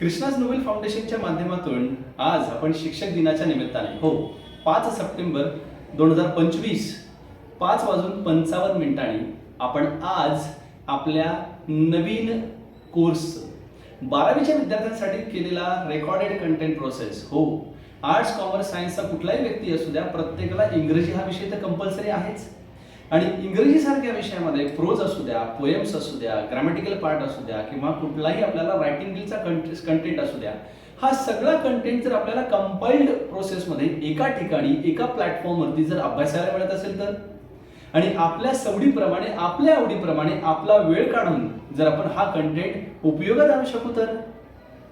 Krishna's Nobel फाउंडेशनच्या माध्यमातून आज आपण शिक्षक दिनाच्या निमित्ताने हो पाच सप्टेंबर दोन हजार पंचवीस पाच वाजून पंचावन्न मिनिटांनी आपण आज आपल्या नवीन कोर्स बारावीच्या विद्यार्थ्यांसाठी केलेला रेकॉर्डेड कंटेंट प्रोसेस हो. आर्ट्स कॉमर्स सायन्सचा कुठलाही व्यक्ती असू द्या प्रत्येकाला इंग्रजी हा विषय तर कंपल्सरी आहेच. आणि इंग्रजीसारख्या विषयामध्ये प्रोज असू द्या पोएम्स असू द्या ग्रॅमॅटिकल पार्ट असू द्या किंवा कुठलाही आपल्याला रायटिंग चा कंटेंट असू द्या हा सगळा कंटेंट जर आपल्याला कंपाइल्ड प्रोसेसमध्ये एका ठिकाणी एका प्लॅटफॉर्मवरती जर अभ्यासायला मिळत असेल तर? आणि आपल्या सवडीप्रमाणे आपल्या आवडीप्रमाणे आपला वेळ काढून जर आपण हा कंटेंट उपयोगात आणू शकू तर?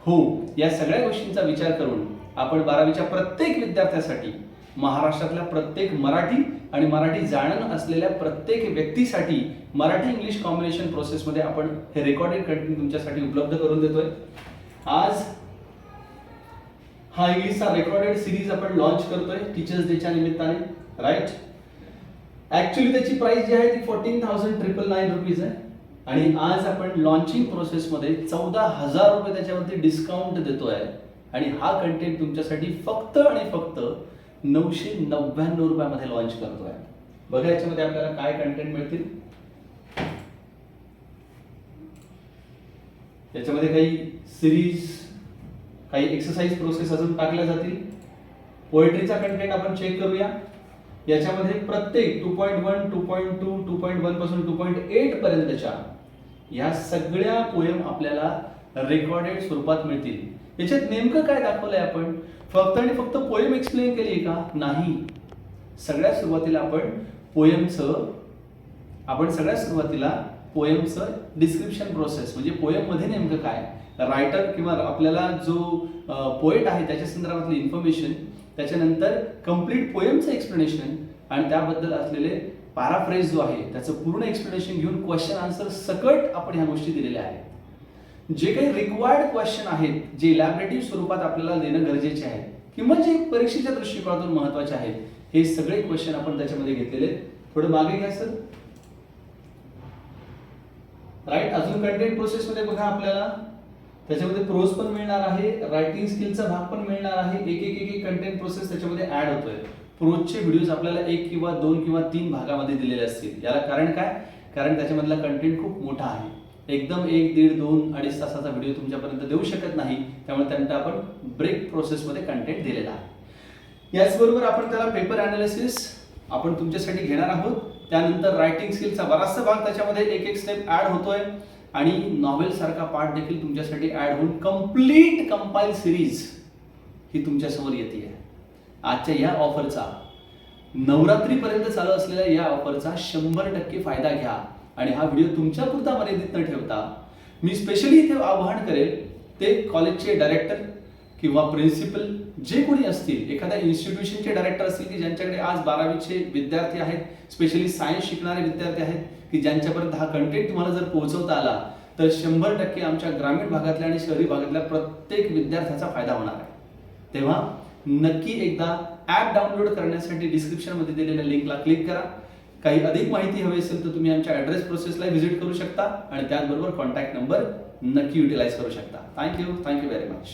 हो या सगळ्या गोष्टींचा विचार करून आपण बारावीच्या प्रत्येक विद्यार्थ्यासाठी महाराष्ट्रातल्या प्रत्येक मराठी आणि मराठी जाणून असलेल्या प्रत्येक व्यक्तीसाठी मराठी इंग्लिश कॉम्बिनेशन प्रोसेसमध्ये आपण हे रेकॉर्डेड कंटेंट तुमच्यासाठी उपलब्ध करून देतोय. आज हा इंग्लिशचा रेकॉर्डेड सिरीज आपण लॉन्च करतोय टीचर्स डेच्या निमित्ताने राईट ऍक्च्युली त्याची प्राइस जी आहे ती fourteen thousand triple nine rupees आहे. आणि आज आपण लॉन्चिंग प्रोसेसमध्ये चौदा हजार रुपये त्याच्यावरती डिस्काउंट देतोय. आणि हा कंटेंट तुमच्यासाठी फक्त आणि फक्त नऊशे नव्याण्णव रुपयामध्ये लॉन्च करतोय. बघा याच्यामध्ये आपल्याला काय कंटेंट मिळतील. याच्यामध्ये काही सिरीज काही एक्सरसाइज प्रोसेस अजून टाकल्या जातील. पोएट्रीचा कंटेंट आपण चेक करूया. याच्यामध्ये प्रत्येक two point one two point two two point वनपासून two point eight पर्यंतच्या या सगळ्या पोयम आपल्याला रेकॉर्डेड स्वरूपात मिळतील. याच्यात नेमकं काय दाखवलंय आपण? फक्त आणि फक्त पोयम एक्सप्लेन केली का? नाही. सगळ्यात सुरुवातीला आपण पोयमचं आपण सगळ्यात सुरुवातीला पोयमचं डिस्क्रिप्शन प्रोसेस म्हणजे पोयममध्ये नेमकं काय? रायटर किंवा आपल्याला जो पोएट आहे त्याच्या संदर्भातली इन्फॉर्मेशन त्याच्यानंतर कंप्लीट पोयमचं एक्सप्लेनेशन आणि त्याबद्दल असलेले पॅराफ्रेज जो आहे त्याचं पूर्ण एक्सप्लेनेशन घेऊन क्वेश्चन आन्सर सकट आपण ह्या गोष्टी दिलेल्या आहेत. जे काही रिक्वायर्ड क्वेश्चन आहेत जे इलॅबरेटिव्ह स्वरूपात आपल्याला देणं गरजेचे आहे किंवा जे परीक्षेच्या दृष्टिकोनातून महत्त्वाचे आहेत हे सगळे क्वेश्चन आपण त्याच्यामध्ये घेतलेले आहेत. थोडं मागे घ्या सर राईट अजून कंटेंट प्रोसेसमध्ये बघा आपल्याला. त्याच्यामध्ये प्रोज पण मिळणार आहे रायटिंग स्किलचा भाग पण मिळणार आहे. एक एक एक एक कंटेंट प्रोसेस त्याच्यामध्ये ऍड होतोय. प्रोजचे व्हिडिओज आपल्याला एक किंवा दोन किंवा तीन भागामध्ये दिलेले असतील. याला कारण काय? कारण त्याच्यामधला कंटेंट खूप मोठा आहे. एकदम एक दीड दोन अडीच तासाचा व्हिडिओ तुमच्यापर्यंत देऊ शकत नाही. त्यामुळे त्यांना आपण ब्रेक प्रोसेसमध्ये कंटेंट दिलेला आहे. याचबरोबर आपण त्याला पेपर अनालिसिस आपण तुमच्यासाठी घेणार आहोत. त्यानंतर रायटिंग स्किलचा बराचसा भाग त्याच्यामध्ये एक एक स्टेप ऍड होतोय. आणि नॉवेल सारखा पार्ट देखील तुमच्यासाठी ऍड होऊन कंप्लीट कंपाईल सिरीज ही तुमच्यासमोर येते आहे आजच्या या ऑफरचा नवरात्रीपर्यंत चालू असलेल्या या ऑफरचा शंभर टक्के फायदा घ्या. आणि हा व्हिडिओ तुमच्या पुरता मर्यादित न ठेवता मी स्पेशली इथे आवाहन करेल ते कॉलेजचे डायरेक्टर किंवा प्रिन्सिपल जे कोणी असतील एखाद्या इन्स्टिट्यूशनचे डायरेक्टर असतील की ज्यांच्याकडे आज बारावीचे विद्यार्थी आहेत स्पेशली सायन्स शिकणारे विद्यार्थी आहेत की ज्यांच्यापर्यंत हा कंटेंट तुम्हाला जर पोहोचवता आला तर शंभर टक्के आमच्या ग्रामीण भागातल्या आणि शहरी भागातल्या प्रत्येक विद्यार्थ्याचा फायदा होणार आहे. तेव्हा नक्की एकदा ॲप डाउनलोड करण्यासाठी डिस्क्रिप्शनमध्ये दिलेल्या लिंकला क्लिक करा. काही अधिक माहिती हवी असेल तर तुम्ही आमच्या ऍड्रेस प्रोसेसला व्हिजिट करू शकता आणि त्याचबरोबर कॉन्टॅक्ट नंबर नक्की युटिलाइज करू शकता. Thank you thank you very much